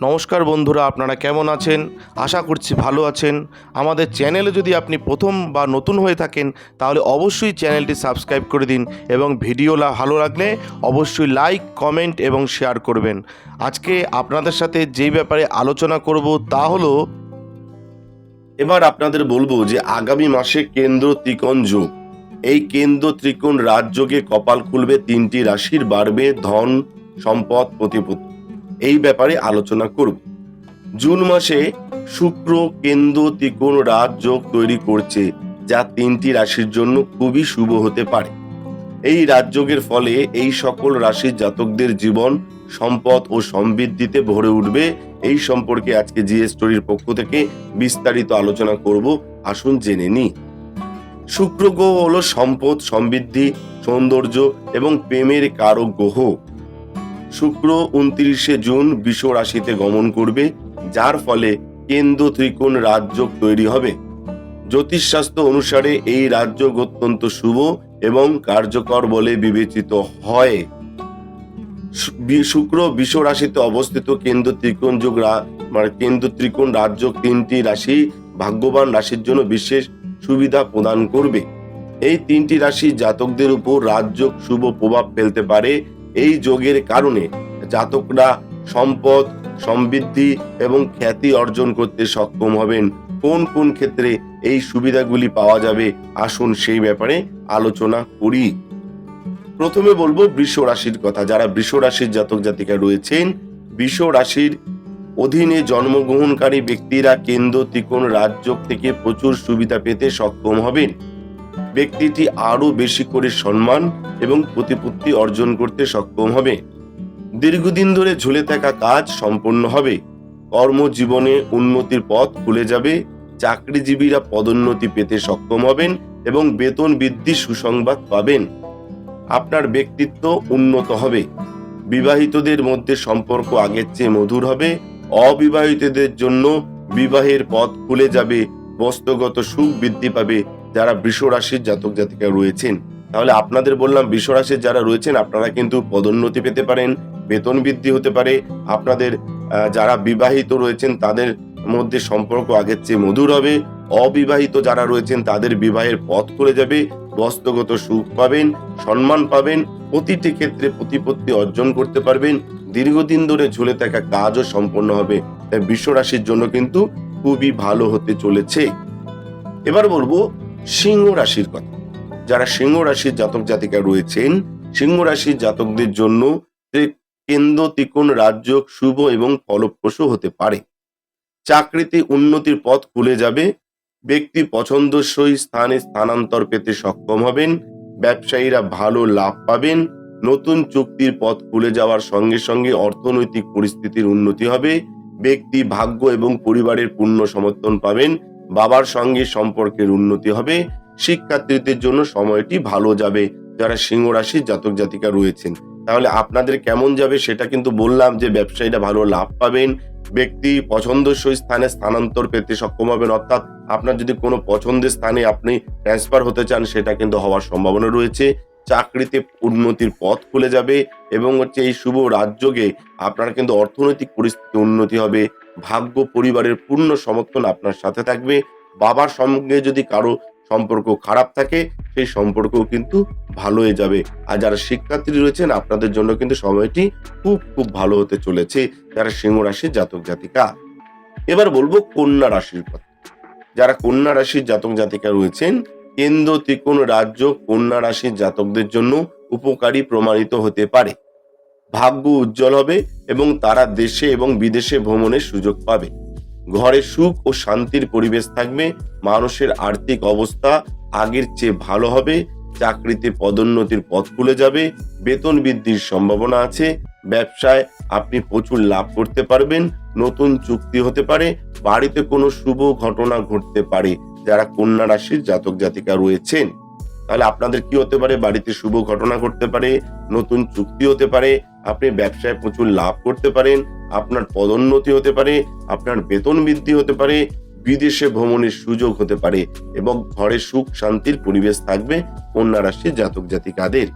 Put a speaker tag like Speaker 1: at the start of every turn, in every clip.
Speaker 1: নমস্কার বন্ধুরা, আপনারা কেমন আছেন? আশা করছি ভালো আছেন। আমাদের চ্যানেলে যদি আপনি প্রথম বা নতুন হয়ে থাকেন, তাহলে অবশ্যই চ্যানেলটি সাবস্ক্রাইব করে দিন এবং ভিডিও ভালো লাগলে অবশ্যই লাইক, কমেন্ট এবং শেয়ার করবেন। আজকে আপনাদের সাথে যেই ব্যাপারে আলোচনা করব তা হলো, এবার আপনাদের বলব যে আগামী মাসে কেন্দ্র ত্রিকোণ যোগ। এই কেন্দ্র ত্রিকোণ রাজযোগে কপাল খুলবে, তিনটি রাশির বাড়বে, ধন, সম্পদ, প্রতিপত্তি। এই ব্যাপারে আলোচনা করব। জুন মাসে শুক্র কেন্দ্র ত্রিকোণ রাজযোগ তৈরি করছে, যা তিনটি রাশির জন্য খুবই শুভ হতে পারে। এই রাজযোগের ফলে এই সকল রাশির জাতকদের জীবন, সম্পদ ও সমৃদ্ধিতে ভরে উঠবে। এই সম্পর্কে আজকে জিএ স্টোরির পক্ষ থেকে বিস্তারিত আলোচনা করব, আসুন জেনে নিই। শুক্র গ্রহ হলো সম্পদ, সমৃদ্ধি, সৌন্দর্য এবং প্রেমের কারক গ্রহ। শুক্র উনত্রিশে জুন বিষ রাশিতে গমন করবে, যার ফলে কেন্দ্র ত্রিকোণ রাজযোগ তৈরি হবে। জ্যোতিষশাস্ত্র অনুসারে এই রাজযোগ অত্যন্ত শুভ এবং কার্যকর বলে বিবেচিত হয়। শুক্র বিষ রাশিতে অবস্থিত কেন্দ্র ত্রিকোণ যোগ মানে কেন্দ্র ত্রিকোণ রাজযোগ তিনটি রাশি ভাগ্যবান রাশির জন্য বিশেষ সুবিধা প্রদান করবে। এই তিনটি রাশি জাতকদের উপর রাজযোগ শুভ প্রভাব ফেলতে পারে এই যোগের কারণে জাতকরা সম্পদ, সমৃদ্ধি এবং খ্যাতি অর্জন করতে সক্ষম হবেন। কোন কোন ক্ষেত্রে এই সুবিধাগুলি পাওয়া যাবে? আসুন সেই ব্যাপারে আলোচনা করি। প্রথমে বলব বৃষ রাশির কথা। যারা বৃষ রাশির জাতক জাতিকা রয়েছেন, বৃষ রাশির অধীনে জন্মগ্রহণকারী ব্যক্তিরা কেন্দ্র, ত্রিকোণ রাজযোগ থেকে প্রচুর সুবিধা পেতে সক্ষম হবেন। ব্যক্তিটি আরও বেশি করে সম্মান এবং প্রতিপত্তি অর্জন করতে সক্ষম হবে। দীর্ঘদিন ধরে ঝুলে থাকা কাজ সম্পন্ন হবে। কর্মজীবনে উন্নতির পথ খুলে যাবে। চাকরিজীবীরা পদোন্নতি পেতে সক্ষম হবেন এবং বেতন বৃদ্ধি সুসংবাদ পাবেন। আপনার ব্যক্তিত্ব উন্নত হবে। বিবাহিতদের মধ্যে সম্পর্ক আগের চেয়ে মধুর হবে। অবিবাহিতদের জন্য বিবাহের পথ খুলে যাবে। বস্তুগত সুখ বৃদ্ধি পাবে। যারা বৃষ রাশির জাতক জাতিকা রয়েছেন, তাহলে আপনাদের বললাম বৃষ রাশির যারা রয়েছেন, আপনারা কিন্তু পদোন্নতি পেতে পারেন, বেতন বৃদ্ধি হতে পারে। আপনাদের যারা বিবাহিত রয়েছেন, তাদের মধ্যে সম্পর্ক আগের চেয়ে মধুর হবে। অবিবাহিত যারা রয়েছেন, তাদের বিবাহের পথ খুলে যাবে। বস্তুগত সুখ পাবেন, সম্মান পাবেন, প্রতিটি ক্ষেত্রে প্রতিপত্তি অর্জন করতে পারবেন। দীর্ঘদিন ধরে ঝুলে থাকা কাজও সম্পন্ন হবে। তাই বিশ্ব রাশির জন্য কিন্তু খুবই ভালো হতে চলেছে। এবার বলব সিংহ রাশির কথা। যারা সিংহ রাশির জাতক জাতিকা রয়েছেন, সিংহ রাশির জাতকদের জন্য কেন্দ্র, ত্রিকোণ, রাজ্য শুভ এবং ফলপ্রসূ হতে পারে। চাকরিতে উন্নতির পথ খুলে যাবে। ব্যক্তি পছন্দসই স্থানে স্থানান্তর পেতে সক্ষম হবেন। ব্যবসায়ীরা ভালো লাভ পাবেন। নতুন চুক্তির পথ খুলে যাওয়ার সঙ্গে সঙ্গে অর্থনৈতিক পরিস্থিতির উন্নতি হবে। ব্যক্তি ভাগ্য এবং পরিবারের পূর্ণ সমর্থন পাবেন। বাবার সঙ্গে সম্পর্কের উন্নতি হবে, শিক্ষার্থীদের জন্য সময়টি ভালো যাবে। যারা সিংহ রাশির জাতক জাতিকা রয়েছেন, তাহলে আপনাদের কেমন যাবে সেটা কিন্তু বললাম যে ব্যবসায়ীরা ভালো লাভ পাবেন। ব্যক্তি পছন্দসই স্থানে স্থানান্তর পেতে সক্ষম হবেন, অর্থাৎ আপনার যদি কোনো পছন্দের স্থানে আপনি ট্রান্সফার হতে চান, সেটা কিন্তু হওয়ার সম্ভাবনা রয়েছে। চাকরিতে উন্নতির পথ খুলে যাবে এবং হচ্ছে এই শুভ রাজযোগে আপনার কিন্তু অর্থনৈতিক পরিস্থিতি উন্নতি হবে। ভাগ্য পরিবারের পূর্ণ সমর্থন আপনার সাথে থাকবে। বাবার সঙ্গে যদি কারও সম্পর্ক খারাপ থাকে, সেই সম্পর্কও কিন্তু ভালো হয়ে যাবে। আর যারা শিক্ষার্থী রয়েছেন, আপনাদের জন্য কিন্তু সময়টি খুব খুব ভালো হতে চলেছে। যারা সিংহ রাশির জাতক জাতিকা। এবার বলব কন্যা রাশির কথা। যারা কন্যা রাশির জাতক জাতিকা রয়েছেন, কেন্দ্র ত্রিকোণ রাজ্য কন্যা রাশির জাতকদের জন্য উপকারী প্রমাণিত হতে পারে। ভাগ্য উজ্জ্বল হবে এবং তারা দেশে এবং বিদেশে ভ্রমণের সুযোগ পাবে। ঘরে সুখ ও শান্তির পরিবেশ থাকবে, মানুষের আর্থিক অবস্থা আগের চেয়ে ভালো হবে, চাকরিতে পদোন্নতির পথ খুলে যাবে, বেতন বৃদ্ধির সম্ভাবনা আছে, ব্যবসায় আপনি প্রচুর লাভ করতে পারবেন, নতুন চুক্তি হতে পারে, বাড়িতে কোনো শুভ ঘটনা ঘটতে পারে, যারা কন্যা রাশির জাতক জাতিকা রয়েছেন। তাহলে আপনাদের কি হতে পারে? বাড়িতে শুভ ঘটনা ঘটতে পারে, নতুন চুক্তি হতে পারে আপনি ব্যবসায় প্রচুর লাভ করতে পারেন, আপনার পদোন্নতি হতে পারে, আপনার বেতন বৃদ্ধি হতে পারে, বিদেশে ভ্রমণের সুযোগ হতে পারে এবং ঘরে সুখ শান্তির পরিবেশ থাকবে কন্যা রাশির জাতক জাতিকাদের।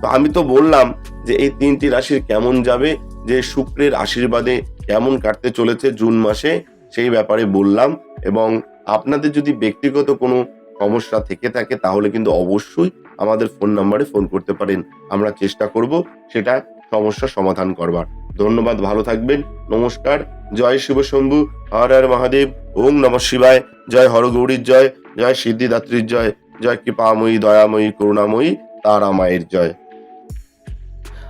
Speaker 1: তো আমি তো বললাম যে এই তিনটি রাশির কেমন যাবে, যে শুক্রের আশীর্বাদে কেমন কাটতে চলেছে জুন মাসে সেই ব্যাপারে বললাম এবং আপনাদের যদি ব্যক্তিগত কোনো সমস্যা থেকে থাকে তাহলে কিন্তু অবশ্যই আমাদের ফোন নাম্বারে ফোন করতে পারেন। আমরা চেষ্টা করব সেটা সমস্যা সমাধান করবার। ধন্যবাদ, ভালো থাকবেন। নমস্কার, জয় শিব শম্ভু হর হর মহাদেব ওম নম শিবায়, জয় হরগৌরীর জয় জয় সিদ্ধিদাত্রীর জয় জয় কৃপাময়ী, দয়াময়ী, করুণাময়ী তারা মায়ের জয়।